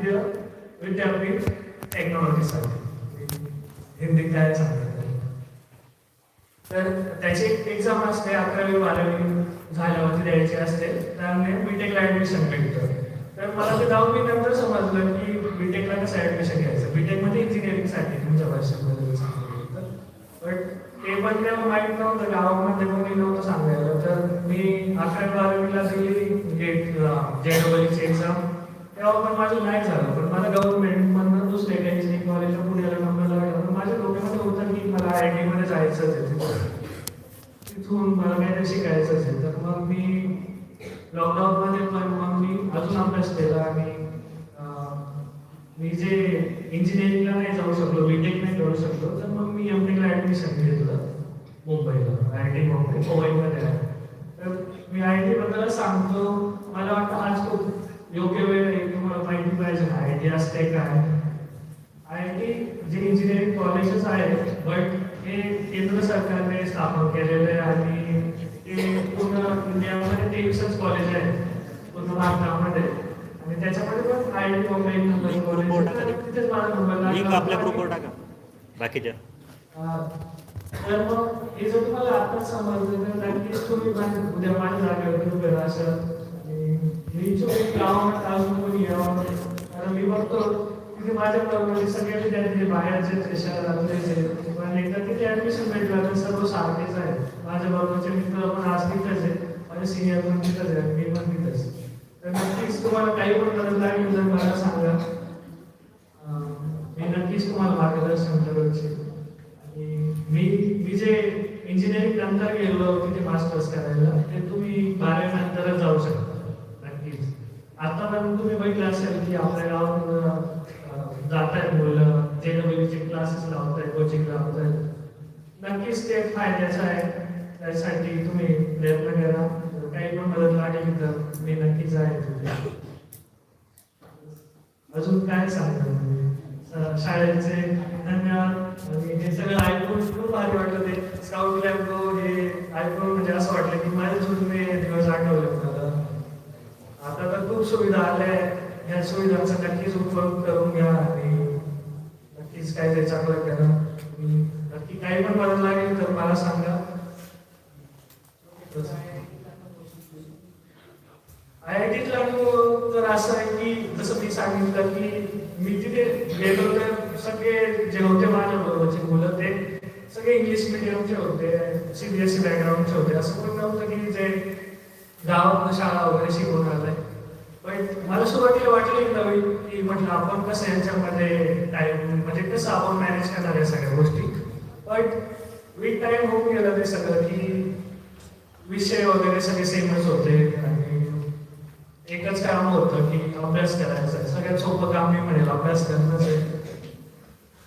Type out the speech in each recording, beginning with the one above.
भारतीय विद्यापीठ टेक्नॉलॉजीसाठी हिंदीत काय सांगितलं तर त्याची एक एक्झाम असते अकरावी बारावी झाल्यावरती द्यायची असते. त्यामुळे बीटेकला ऍडमिशन भेटतं. तर मला ते दहावी नंतर समजलं की बीटेकला कसं ऍडमिशन घ्यायचं? बीटेकमध्ये इंजिनिअरिंगसाठी तुमच्या भाषेमध्ये सांगितलं बट ते पण तेव्हा माहीत नव्हतं गावामध्ये कोणी नव्हतं सांगायला. तर मी अकरावी बारावीला दिली गेट जेडबलीची एक्झाम तेव्हा पण माझं नाही झालं पण मला गव्हर्नमेंट मधनं दुसऱ्या काही कॉलेजला पुण्याला नंबर लागला. तर माझ्या डोक्यामध्ये होतं की मला आय टी मध्ये जायचं आहे तिथून मला काहीतरी शिकायचं असेल तर मग मी लॉकडाऊन मध्ये पण मग मी अजून अभ्यास केला आणि मी जे इंजिनिअरिंगला नाही जाऊ शकलो बीटेक नाही करू शकलो तर मग मी एम टेकला ऍडमिशन घेतलं मुंबईला आय टी मुंबई मुंबईमध्ये. आहे तर मी आय टी बद्दल सांगतो. मला वाटतं आज खूप योग्य वेळ आहे की मला माहिती पाहिजे आय टी असते काय? आय टी जे इंजिनिअरिंग कॉलेजेस आहेत बट हे केंद्र सरकारने स्थापन केलेले आहे आणि ते पूर्ण इंडियामध्ये तेवीसच कॉलेज आहेत पूर्ण भारतामध्ये. आणि त्याच्यामध्ये पण I T Mumbai number college तिथेच माझा नंबर लागला. बाकीच्या. तर मग हे जर तुम्हाला आताच समजलं तर नक्कीच तुम्ही उद्या माझ्या जागेवर उभे राहाल आणि मी अजून कोणी यावं कारण मी बघतो तिथे माझ्या बरोबर सगळे विद्यार्थी बाहेरचे ते पण एकदा तिथे ऍडमिशन भेटलं तर सर्व सारखेच आहे माझ्या बरोबरचे मित्र पण आज तिथेच आहे माझे सिनियर पण तिथेच आहे मी पण तर नक्कीच तुम्हाला काही पण गरज लागेल तर मला सांगा. मी नक्कीच तुम्हाला मार्गदर्शन करू इच्छितो आणि मी मी जे इंजिनिअरिंग नंतर गेलो तिथे मास्टर्स करायला ते तुम्ही बारावी नंतरच जाऊ शकता. आता तुम्ही बघितलं असेल की आपल्या गावात जात आहेत मुलं जे डब्ल्यूचे क्लासेस लावत आहेत कोचिंग लावत आहेत नक्कीच ते फायद्याचं आहे. त्यासाठी तुम्ही प्रयत्न करा. काही पण मदत लागेल तर मी नक्कीच आहे तुम्ही अजून काय सांगणार शाळेचे धन्यवाद. आणि हे सगळं ऐकून खूप भारी वाटलं ते. स्काउट लॅब हे ऐकून म्हणजे असं वाटलं की माझे दिवस आठवले. तर खूप सुविधा आल्या आहेत. या सुविधांचा नक्कीच उपयोग करून घ्या आणि नक्कीच काय ते चांगलं करा नक्की काही पण मदत लागेल तर मला सांगा. आय आय टीत अनुभव तर असं आहे की जसं मी सांगितलं की मी तिथे गेलो तर सगळे जे होते माझ्या बरोबरचे मुलं ते सगळे इंग्लिश मिडियमचे होते सीबीएसई बॅकग्राऊंडचे होते. असं पण नव्हतं की जे गावात शाळा वगैरे शिकून आलंय. पण मला सुरुवातीला वाटलं नवीन की म्हटलं आपण कसं यांच्यामध्ये टाइम म्हणजे कसं आपण मॅनेज करणार या सगळ्या गोष्टी. बट विथ टाइम होऊन गेलं ते सगळं की विषय वगैरे सगळे सेमच होते. आणि एकच काम होतं की अभ्यास करायचा. आहे सगळ्यात सोपं काम मी म्हणेल अभ्यास करणंच आहे.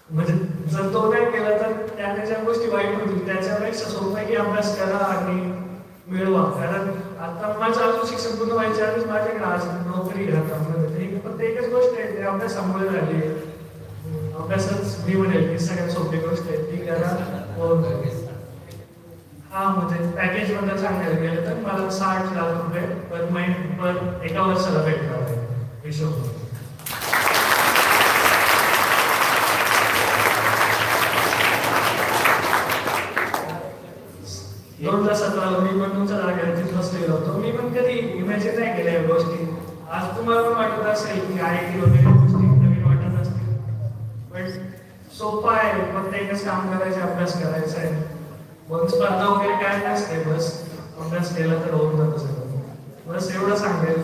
म्हणजे जर तो नाही केला तर त्याने ज्या गोष्टी वाईट होतील त्याच्यापेक्षा सोपं आहे की अभ्यास करा आणि मिळवा कारण आता माझं अजून शिक्षण पूर्ण व्हायच्या आधीच माझ्याकडे आज नोकरी आहे आता एक- फक्त एकच गोष्ट आहे ते अभ्यासामुळे झाली. अभ्यासच मी म्हणेल की सगळ्यात सोपी गोष्ट आहे. ती करा होऊन हा म्हणजे पॅकेजमध्ये सांगायला गेलं तर मला साठ लाख रुपये पर महिन पर एका वर्षाला भेटणार आहे. हिशोब दोन हजार मी पण तुमच्या जागेवर बसलेलो होतो. मी पण कधी इमॅजिन नाही केल्या या गोष्टी. आज तुम्हाला पण वाटत असेल की आय टी वगैरे गोष्टी नवीन वाटत असतील. पण सोपं आहे. फक्त एकच काम करायचं अभ्यास करायचा आहे. मग स्पर्धा वगैरे काय नसते बस. अभ्यास केला तर होऊन जातं सगळं. बस एवढं सांगेल.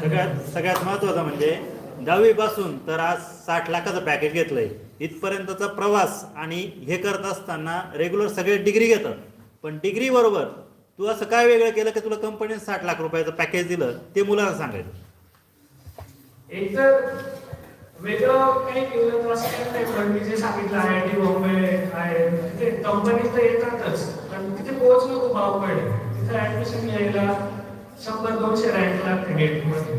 सगळ्यात सगळ्यात महत्वाचं म्हणजे दहावी पासून तर आज साठ लाखाचं पॅकेज घेतलंय. इथपर्यंतचा प्रवास आणि हे करत असताना रेग्युलर सगळे डिग्री घेतात. पण डिग्री बरोबर तू असं काय वेगळं केलं की तुला कंपनीने साठ लाख रुपयाचं पॅकेज दिलं ते मुलांना सांगायचं? एक तर वेगळं काही केलं असं काही नाही पण जे सांगितलं आय आय टी बॉम्बे आहे म्हणजे तिथे कंपनीज तर येतातच पण तिथे पोहोचणं खूप अवघड आहे तिथे ऍडमिशन घ्यायला शंभर दोनशे रँक लागते गेटमध्ये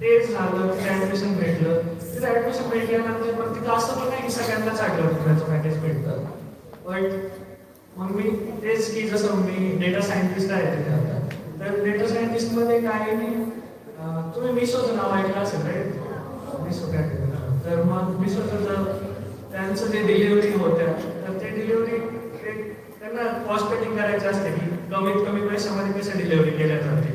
तेच झालं तिथे ऍडमिशन भेटलं. तिथे ऍडमिशन भेटल्यानंतर पण तिथं असं पण नाही की सगळ्यांनाच आठवलं पॅकेज भेटतं. पण मग मी तेच की जसं मी डेटा सायंटिस्ट आहे तिथे आता. तर डेटा सायंटिस्टमध्ये काय मी तुम्ही मिसोचं नाव ऐकलं असेल मिसूला तर मग मिसून जर त्यांचं जे डिलिव्हरी होत्या तर ते डिलिव्हरी त्यांना कॉस्ट कटिंग करायचं असते की कमीत कमी पैशामध्ये कसं डिलिव्हरी केल्या जाते.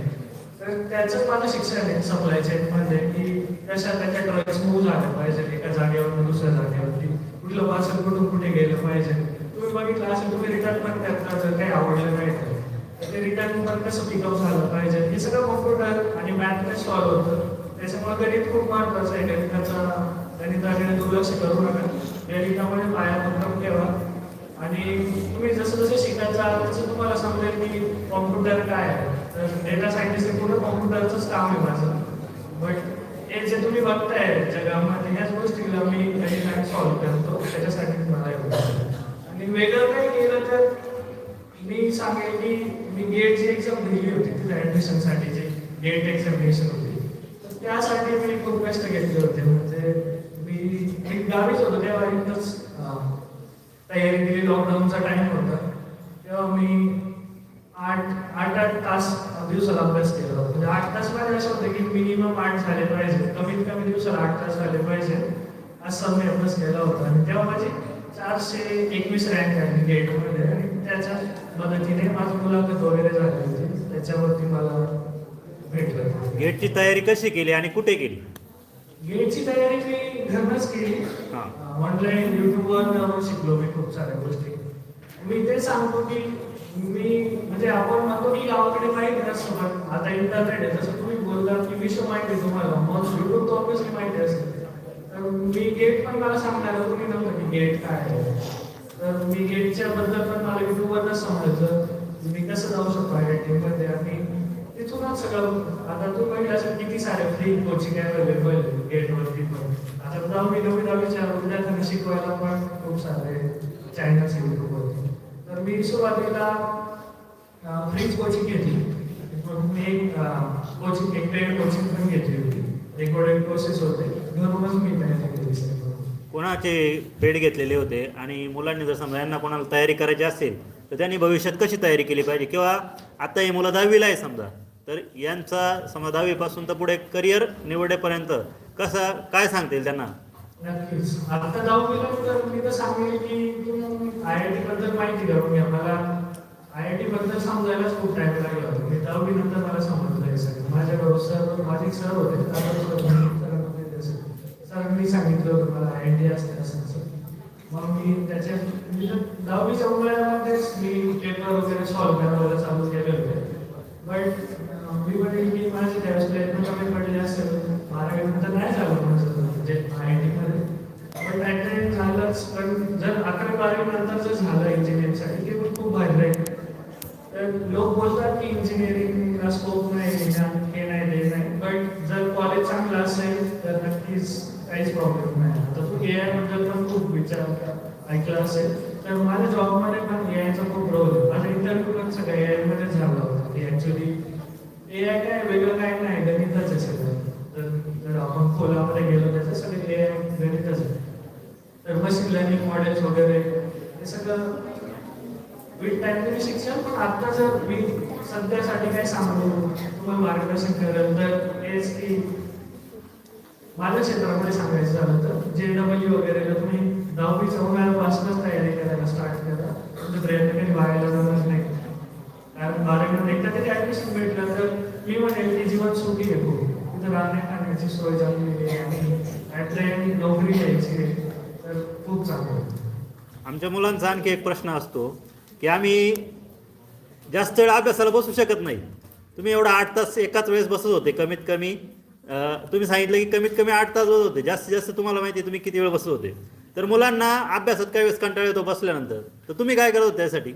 तर त्याचं माझं शिक्षण आहे सप्लाय चेनमध्ये की कशा त्याच्या ट्रक्स मूव्ह झाल्या पाहिजे एका जागेवरून दुसऱ्या जागेवरती. कुठलं पार्सल कुठून कुठे गेलं पाहिजे. तुम्ही बघितलं असेल तुम्ही रिटर्न पण करता जर काही आवडलं नाही तर. ते रिटर्न पण कसं पिकअप झालं पाहिजे? हे सगळं कॉम्प्युटर आणि मॅथने सॉल्व्ह होतं. त्याच्यामुळे गणित खूप महत्वाचं आहे. गणिताचा गणिताकडे दुर्लक्ष करू नका. गणितामध्ये पाया भक्कम ठेवा. आणि तुम्ही जसं जसं शिकायचं आहात तसं तुम्हाला समजेल की कॉम्प्युटर काय आहे. तर डेटा सायंटिस्ट पूर्ण कॉम्प्युटरचंच काम आहे माझं. बट हे जे तुम्ही बघताय जगामध्ये ह्याच गोष्टीला मी गणिताने सॉल्व्ह करतो. त्याच्यासाठी मला एवढं. मी वेगळं काही केलं तर मी सांगेल की मी गेटची एक्झाम दिली होती तिथे ऍडमिशनसाठी जी गेट एक्झामिनेशन होती. तर त्यासाठी मी खूप कष्ट घेतले होते. म्हणजे मी एक गावीच होतो तेव्हा एकच तयारी केली लॉकडाऊनचा टाइम होता. तेव्हा मी आठ आठ आठ तास दिवसाला अभ्यास केला होता. म्हणजे आठ तास माझे असं होतं की मिनिमम आठ झाले पाहिजे. कमीत कमी दिवसाला आठ तास झाले पाहिजे. असं मी अभ्यास केला होता. आणि तेव्हा माझी चारशे एकवीस रँक आहे गेटमध्ये आणि त्याच्या मदतीने माझी मुलाखत वगैरे झाली होती. त्याच्यावरती मला भेटलं. गेटची तयारी कशी केली आणि कुठे केली? गेटची तयारी मी घरनंच केली. ऑनलाईन युट्यूबवर शिकलो मी खूप साऱ्या गोष्टी. मी ते सांगतो की मी म्हणजे आपण म्हणतो की गावाकडे माहिती नसतं आता इंटरनेट आहे जसं तुम्ही बोलला की विश्व माहिती आहे तुम्हाला. मग युट्यूब तर ऑब्विसली माहिती असेल. मी गेट पण मला सांगणार तुम्ही नव्हतं की गेट काय आहे. तर मी गेटच्या बद्दल पण मला युट्यूबवरच समजायचं म्हणजे मी कसं जाऊ शकतो या टीममध्ये आणि तिथूनच सगळं आता तू बघितलं असं किती सारे फ्री कोचिंग अवेलेबल गेटवरती पण? आता दहावी नववी दहावीच्या विद्यार्थ्यांना शिकवायला पण खूप सारे चॅनल्स युट्यूबवरती तर मी सुरुवातीला फ्रीज कोचिंग घेतली. मी एक कोचिंग एक पेड कोचिंग पण घेतली होती. रेकॉर्डेड कोर्सेस होते. घरूनच मी तयारी केली कोणाचे पेड घेतलेले होते आणि मुलांनी जर समजा यांना कोणाला तयारी करायची असेल तर त्यांनी भविष्यात कशी तयारी केली पाहिजे? किंवा आता ही मुलं दहावीला आहे समजा तर यांचा समजा दहावीपासून तर पुढे करिअर निवडेपर्यंत कसं काय सांगता येईल त्यांना? नक्कीच. आता दहावीला तर मी तर सांगेल की आय आय टी बद्दल माहिती द्या मी आम्हाला आय आय टी बद्दल समजायलाच खूप टाईम लागला होता. मी दहावी नंतर मला समजलं आहे सर माझ्या सर माझे सर होते दादा सर म्हणून सरांना माहिती असेल. सरांनी सांगितलं होतं मला आय टी असते असं असं मग मी त्याच्या मी दहावीच्या उन्हाळ्यामध्येच मी पेपर वगैरे सॉल्व करायला चालू केले होते. बट मी म्हणेल की माझे त्यावेळेस प्रयत्न कमी पडले असेल. बारावी नंतर नाही झालं माझं म्हणजे आय आय टीमध्ये पण ॲट टाइम झालंच पण जर अकरा बारावी नंतर जर झालं इंजिनिअरिंगसाठी ते पण खूप भारी राहील. तर लोक बोलतात की इंजिनिअरिंगला स्कोप नाही हे नाही ते नाही. बट जर असेल तर नक्कीच काहीच प्रॉब्लेम नाही आता तू ए आयबद्दल पण खूप विचार ऐकला असेल. तर माझ्या जॉबमध्ये पण ए आयचा खूप रोल आहे. माझा इंटरव्ह्यू पण सगळं ए आयमध्ये झाला होता. की ॲक्च्युली ए आय काय वेगळं काय नाही गणितच आहे सगळं. तर जर आपण खोलामध्ये गेलो त्याचं सगळं ए आय गणितच आहे. तर मशीन लर्निंग मॉडेल्स वगैरे हे सगळं विथ टाइम शिक्षण पण आता जर मी सध्यासाठी काय सांगू? तुम्ही मार्गदर्शन करेल. तर एस की माझ्या क्षेत्रामध्ये सांगायचं झालं तर जे डब्ल्यू वगैरे जर तुम्ही दहावीच्या उन्हाळ्यापासूनच तयारी करायला स्टार्ट करा. तुमचे प्रयत्न कधी वायाला जाणार नाही कारण बारावीमध्ये एकदा तरी ऍडमिशन भेटलं तर मी म्हणेल की जीवन सुखी घेतो तिथं राहण्या खाण्याची सोय झालेली आहे आणि नोकरी घ्यायची तर खूप चांगलं आमच्या मुलांचा आणखी एक प्रश्न असतो की आम्ही जास्त वेळ अभ्यासाला बसू शकत नाही. तुम्ही एवढा आठ तास एकाच वेळेस बसत होते कमीत कमी तुम्ही सांगितलं की कमीत कमी आठ तास बसत होते. जास्तीत जास्त तुम्हाला माहिती आहे तुम्ही किती वेळ बसत होते. तर मुलांना अभ्यासात काही वेळेस कंटाळा येतो बसल्यानंतर. तर तुम्ही काय करत होते त्यासाठी?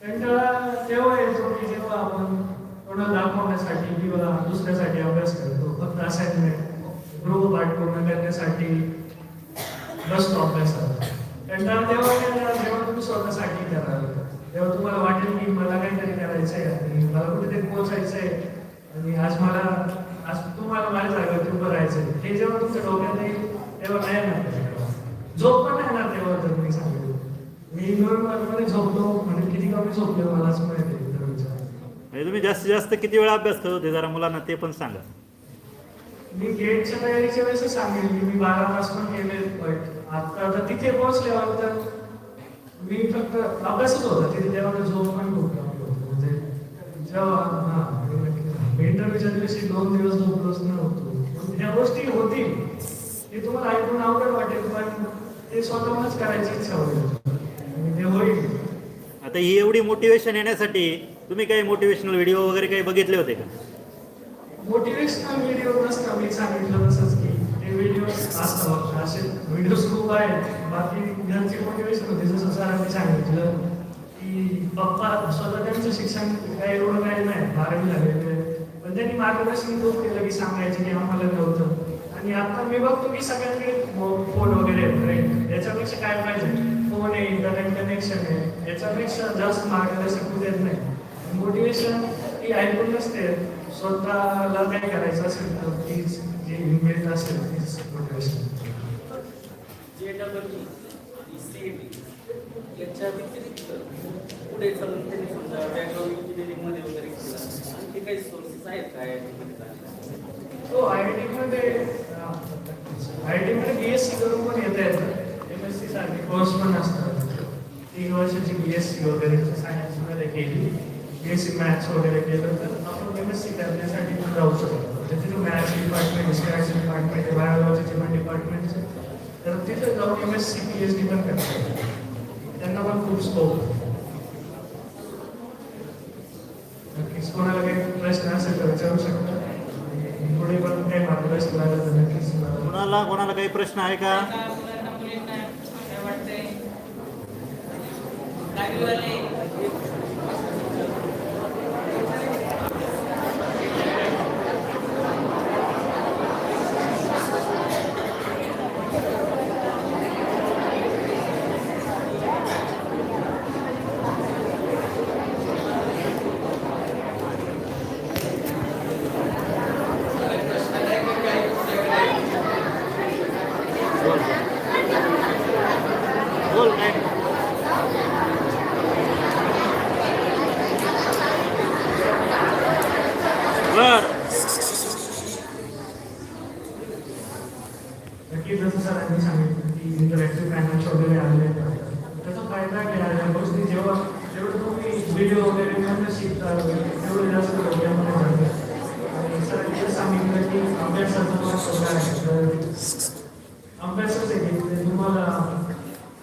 कंटाळा तेव्हा येतो की जेव्हा आपण दाखवण्यासाठी किंवा दुसऱ्यासाठी अभ्यास करतो फक्त असाइनमेंट गृहपाठ पूर्ण करण्यासाठी बसतो अभ्यासाला कंटाळा तेव्हा जेव्हा तुम्ही स्वतःसाठी कराल तेव्हा तुम्हाला वाटेल की मला काहीतरी करायचं आहे आणि मला कुठेतरी पोहोचायचं आहे आणि आज मला तुम्हाला माझ्या जागेवरती उभं राहायचं हे जेव्हा तुमच्या डोक्यात येईल तेव्हा नाही येणार झोप पण नाही येणार तेव्हा तर मी सांगेल. मी नोव्हेंबरमध्ये झोपलो म्हणजे किती कमी झोपलो मलाच माहिती म्हणजे तुम्ही जास्तीत जास्त किती वेळा अभ्यास करत होते? जरा मुलांना ते पण सांगा. मी गेटच्या तयारीच्या वेळेस सांगेन की मी बारा तास पण केले बट आता आता तिथे पोहोचल्यावर तर मी फक्त अभ्यासच होता तिथे तेवढं झोप पण खूप म्हणजे जेव्हा हा. इंटरव्ह्यूच्या दिवशी दोन दिवस झोपलोच नव्हतो पण ह्या गोष्टी होतील. हे तुम्हाला ऐकून अवघड वाटेल पण ते स्वतःहूनच करायची इच्छा होईल. ते होईल. आता ही एवढी मोटिवेशन येण्यासाठी तुम्ही काही मोटिवेशनल व्हिडिओ वगैरे काही बघितले होते का? मोटिवेशनल व्हिडिओ नसतं मी सांगितलं तसंच की ते व्हिडिओ असतात. असे व्हिडिओज खूप आहेत. बाकी ज्यांची मोटिवेशन होते जसं सरांनी सांगितलं की पप्पा स्वतः त्यांचं शिक्षण काही एवढं काही नाही बारावी झालेलं पण त्यांनी मार्गदर्शन खूप केलं की सांगायचे की आम्हाला नव्हतं आणि आता मी बघतो की सगळ्यांकडे फोन वगैरे आहेत याच्यापेक्षा काय पाहिजे? फोन आहे इंटरनेट कनेक्शन आहे. याच्यापेक्षा जास्त मार्गदर्शन देत नाही. मोटिवेशन ही ऐकून नसते. स्वतःला काय करायचं असेल तर तीच जे इनबिल्ट असेल तीच मोटिवेशन जे डबल सीईटी याच्या व्यतिरिक्त पुढे चालून त्यांनी समजा बॅकग्राऊंड इंजिनिअरिंगमध्ये वगैरे केलं. आणखी काही सोर्सेस आहेत का आय आय टी मध्ये आय टी मध्ये बी एस सी करून पण येता येतं. एम एस सी सारखे कोर्स पण असतात. तीन वर्षाची बी एस सी वगैरे सायन्स वगैरे केली. बी एस सी मॅथ्स वगैरे केलं तर आपण एम एस सी करण्यासाठी पण जाऊ शकतो. म्हणजे तिथं मॅथ्स डिपार्टमेंट हिस्ट्रीचं डिपार्टमेंट बायोलॉजीचे पण डिपार्टमेंट तर तिथं जाऊन M S C P H D पण करतात त्यांना पण खूप स्कोप नक्कीच कोणाला काही प्रश्न असेल तर विचारू शकता. पुढे पण काही मार्गदर्शन लागलं तर नक्कीच कोणाला कोणाला काही प्रश्न आहे का का मुलांना मुलींना काय वाटतंय दहावीवाले बोल काय बर नक्की जसं सरांनी सांगितलं की इंटरॅक्टिव्ह पॅनल्स वगैरे आले त्याचा फायदा घ्या या गोष्टी जेव्हा जेवढं तुम्ही व्हिडिओ वगैरे मधनं शिकता वगैरे तेवढं जास्त डोक्यामध्ये जातं आणि सरांनी जसं सांगितलं की अभ्यासाचं महत्त्व काय आहे तर अभ्यासच आहे की ते तुम्हाला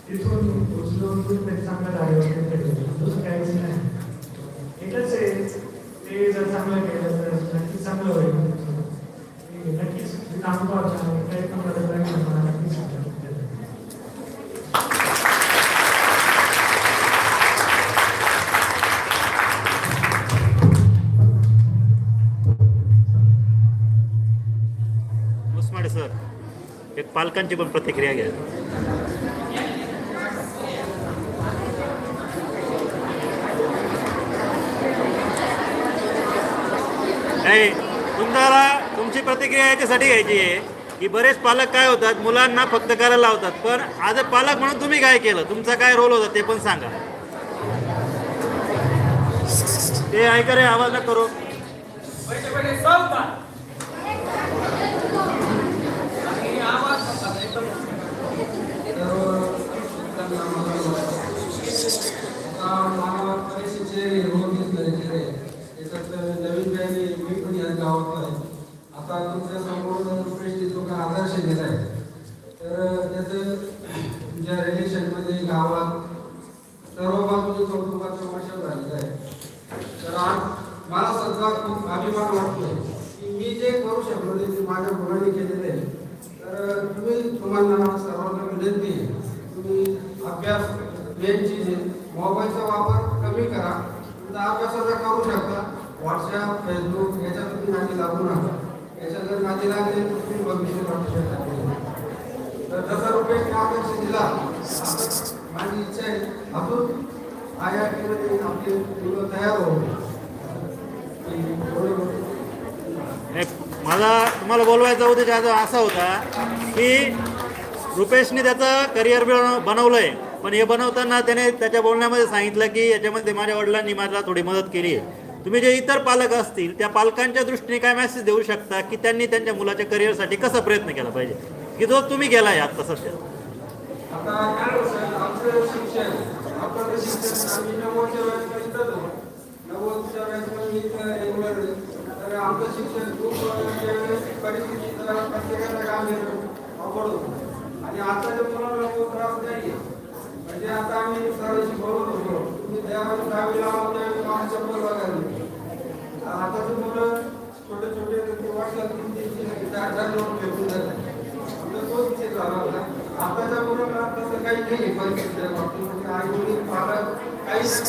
तिथून उचलून कुठेतरी चांगल्या जागेवर ठेवेल. दुसरं काहीच नाही एकच आहे ते जर चांगलं केलं तर नक्कीच चांगलं होईल मी नक्कीच मी थांबतो आता आणि प्रयत्न करत राहील मला नक्कीच चांगलं होईल. मुसमाडे सर एक पालकांची पण प्रतिक्रिया घ्या. नाही तुम्हाला तुमची प्रतिक्रिया याच्यासाठी घ्यायची आहे. की बरेच पालक काय होतात मुलांना फक्त करायला लावतात पण आज पालक म्हणून तुम्ही काय केलं? तुमचा काय रोल होता ते पण सांगा. ते ऐका रे आवाज न करू. नवीन आता तुमच्यासमोर जो आहे. तर त्याचं तुमच्या रिलेशनमध्ये गावात सर्व बाजूने कौटुंबाचं वर्षण झालेलं आहे तर आज मला सध्या खूप अभिमान वाटतोय की मी जे करू शकलो ते माझ्या मुलांनी केलेलं आहे. तर तुम्ही तुम्हाला सर्वांना विनंती आहे तुम्ही अभ्यास मेन चीज आहे मोबाईलचा वापर कमी करा. तुमचा अभ्यासाचा करू शकता. व्हॉट्सअप फेसबुक याच्यात तुम्ही नाती लागू नका. याच्यात जर नाती लागले तर भविष्य तर रुपये आदर्श दिला माझी इच्छा आहे आय आय टीमध्ये आपले मुलं तयार माझा तुम्हाला बोलवायचा उद्देश आज असा होता की रुपेशने त्याचं करिअर बनवलंय. पण हे बनवताना त्याने त्याच्या बोलण्यामध्ये सांगितलं की याच्यामध्ये माझ्या वडिलांनी मला थोडी मदत केली आहे. तुम्ही जे इतर पालक असतील त्या पालकांच्या दृष्टीने काय मेसेज देऊ शकता की त्यांनी त्यांच्या मुलाच्या करिअरसाठी कसा प्रयत्न केला पाहिजे? की जो तुम्ही केलाय आता सध्या? आता काय आणि आताच्या मुलांना त्रास नाही म्हणजे आता आम्ही बोलत होतो तुम्ही त्यावेळेस दहावीला आहोत त्यावेळेस बघायला मुलं छोटे छोटे ते वाटतात तीन चार चार लोक जातात. तोच विषय झाला होता. आताच्या मुलांना तसं काही नाही परिस्थितीच्या बाबतीत म्हणजे आई वडील पालक काही ना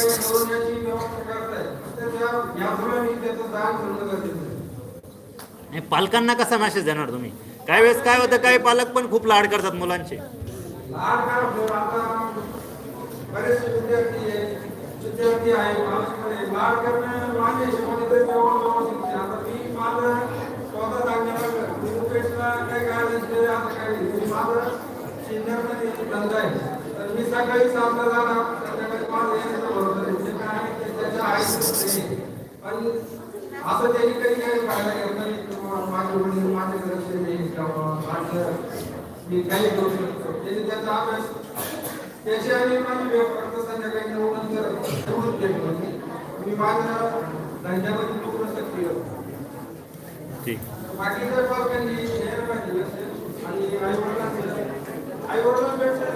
काही व्यवस्था करतायत. तर त्या या मुलांनी त्याचं दान करणं गरजेचं पालकांना कसा मेसेज देणार तुम्ही? काही वेळेस काय होतं काही पालक पण खूप लाड करतात मुलांचे. लहान आता बरेचसे विद्यार्थी विद्यार्थी आहे महाराष्ट्रामध्ये लाड करणं हिशोबाने आता मी माझं स्वतः मुकेशला काही आता काही माझं सिन्नरमध्ये धंदा आहे. तर मी सकाळी सातला संध्याकाळी बरोबर काय आहे ते त्याच्या पण असं त्यांनी कधी काही फायदा घेत नाही. माझे वडील माझे घरचे माझं मी काही करू शकतो. त्यांनी त्याचा अभ्यास त्याची आणि माझी फक्त संध्याकाळी नऊ नंतर भेटलो मी माझ्या धंद्यामध्ये पूर्ण सक्रिय. ठीक. बाकीच्या पालकांनी पाहिजे लक्ष आणि आई वडिलांनी आई वडिलांपेक्षा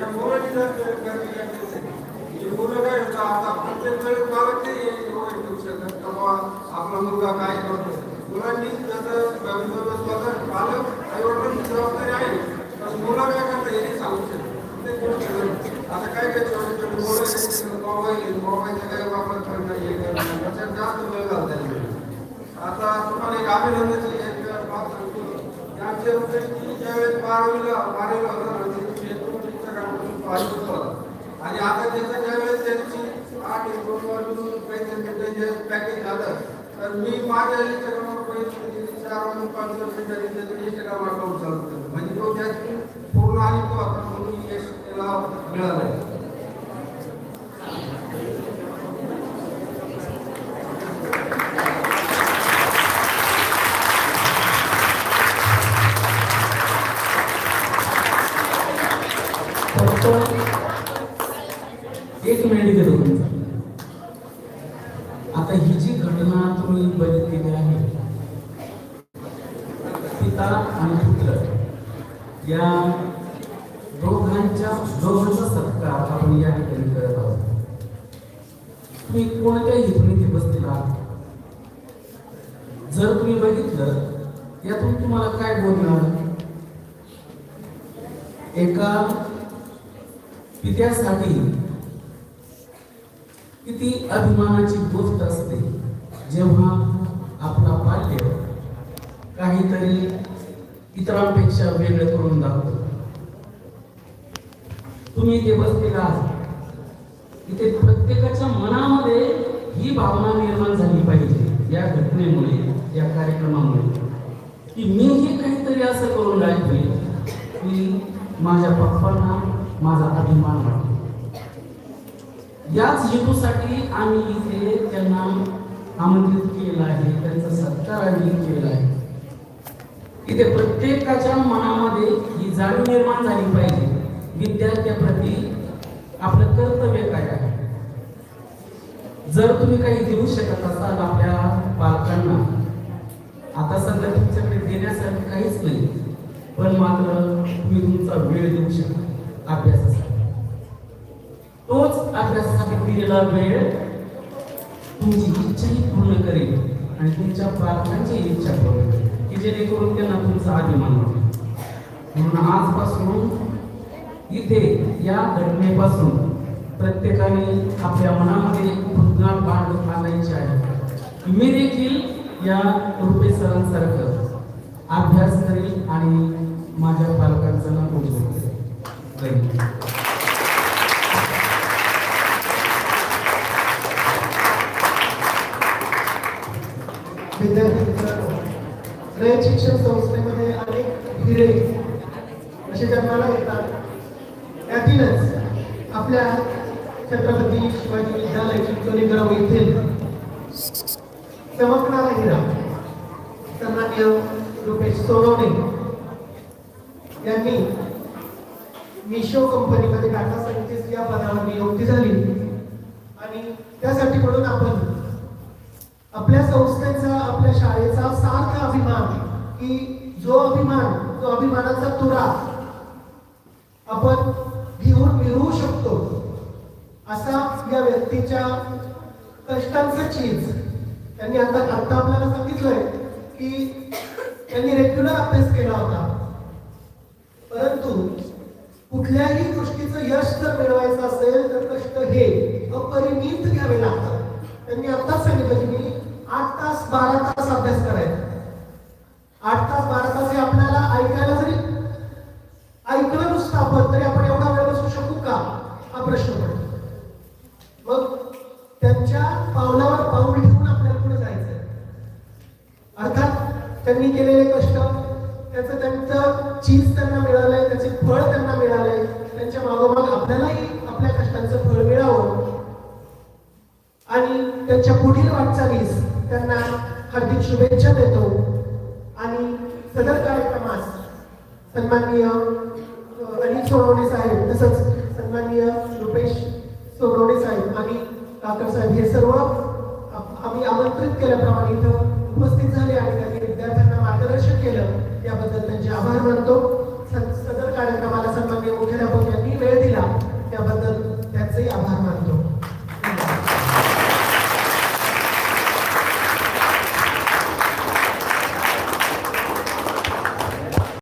या मुलांनी जास्त गर्दी करायची नाही. मुलं काय होतं? आता प्रत्येक वेळेस पालक नाही एवढं ठेवू शकत का बुवा? आपला मुलगा काय करतो मुलांनी त्याचं स्वतः पालक जबाबदारी आहे पण मुलं काय करता हे सांगू शकत आता काय काय मुलं मोबाईल मोबाईलचा वापर करणं हे करणं त्याच्यात जास्त वेळ घालतात आता तुम्हाला एक अभिनंदनची एक बाब सांगतो आमच्या ज्यावेळेस बारावीला बारावीला होता ना पाहिजे होता आणि आता त्याचं ज्यावेळेस त्यांची आठ एक दोन वर्ष पैसे पॅकेज झालं तर मी माझ्या इंस्टाग्रामवर पैसे चार वाजून पाच वर्षाच्या त्याचं इंस्टाग्राम अकाउंट चालू म्हणजे तो त्याची पूर्ण आणि तो आता म्हणून यश त्याला मिळालं घटना तुम्ही बघितलेली आहे? पिता आणि पुत्र. या दोघांच्या दोघांचा सत्कार आपण या ठिकाणी करत आहोत. तुम्ही कोणत्या हेतूने बसतील आहात? जर तुम्ही बघितलं यातून तुम्हाला काय बोलणार? एका पित्यासाठी किती अभिमानाची गोष्ट असते. जेव्हा आपला बाल्य काहीतरी इतरांपेक्षा वेगळं करून दाखवतो. तुम्ही इथे बसलेला आहात. इथे प्रत्येकाच्या मनामध्ये ही भावना निर्माण झाली पाहिजे या घटनेमुळे या कार्यक्रमामुळे. की मी हे काहीतरी असं करून दाखवेल की माझ्या पप्पांना माझा अभिमान वाटतो. याच हेतूसाठी आम्ही इथे त्यांना आमंत्रित केलं आहे त्यांचा सत्कार आम्ही केला आहे. इथे प्रत्येकाच्या मनामध्ये ही जाणीव निर्माण झाली पाहिजे. विद्यार्थ्याप्रती आपलं कर्तव्य काय आहे? जर तुम्ही काही देऊ शकत असाल आपल्या पालकांना आता सध्या तुमच्याकडे देण्यासारखं काहीच नाही पण मात्र तुम्ही तुमचा वेळ देऊ शकता अभ्यासासाठी. तोच अभ्यासासाठी दिलेला वेळ तुमची इच्छाही पूर्ण करेल आणि तुमच्या पालकांची इच्छा पूर्ण करेल की जेणेकरून त्यांना तुमचा अभिमान होईल म्हणून आजपासून इथे या घटनेपासून प्रत्येकाने आपल्या मनामध्ये भुजनाळ बांधून आणायची आहे. मी देखील या रुपे सरांसारखं अभ्यास करेल आणि माझ्या पालकांचं नाव उज्ज्वल करेल. रयत शिक्षण संस्थेमध्ये अनेक हिरे असे जन्माला येतात. त्यातीलच आपल्या छत्रपती शिवाजी विद्यालय चिंचोली येथील चमकणारा हिरा सन्मान्य रुपेश सोनवणे यांनी मिशो कंपनीमध्ये टाटा सायंटिस्ट या पदावर नियुक्ती झाली. आणि त्यासाठी म्हणून आपण आपल्या संस्थेचा आपल्या शाळेचा सारखा अभिमान की जो अभिमान जो अभिमानाचा तुरा आपण घेऊन मिळवू शकतो असा या व्यक्तीच्या कष्टांचं चीज. त्यांनी आता आता आपल्याला सांगितलंय की त्यांनी रेग्युलर अभ्यास केला होता. परंतु कुठल्याही गोष्टीचं यश जर मिळवायचं असेल तर कष्ट हे अपरिमित घ्यावे लागतात. त्यांनी आता सांगितलं की मी आठ तास बारा तास अभ्यास करायचा. आठ तास बारा तास हे आपल्याला ऐकायला जरी ऐकलं नुसतं आपण तरी आपण एवढा वेळ बसू शकू का? हा प्रश्न पडतो. मग त्यांच्या पावलावर पाऊल ठेवून आपल्याला पुढे जायचंय. अर्थात त्यांनी केलेले कष्ट त्याचं त्यांचं चीज त्यांना मिळालंय त्याचे फळ त्यांना मिळालंय त्यांच्या मागोमाग आपल्यालाही आपल्या कष्टांचं फळ मिळावं. आणि त्यांच्या पुढील वाटचालीस त्यांना हार्दिक शुभेच्छा देतो. आणि सदर कार्यक्रमास सन्माननीय अनिल सोनवणे साहेब तसंच सन्माननीय रुपेश सोनवणे साहेब आणि डॉक्टर साहेब हे सर्व आम्ही आमंत्रित केल्याप्रमाणे इथं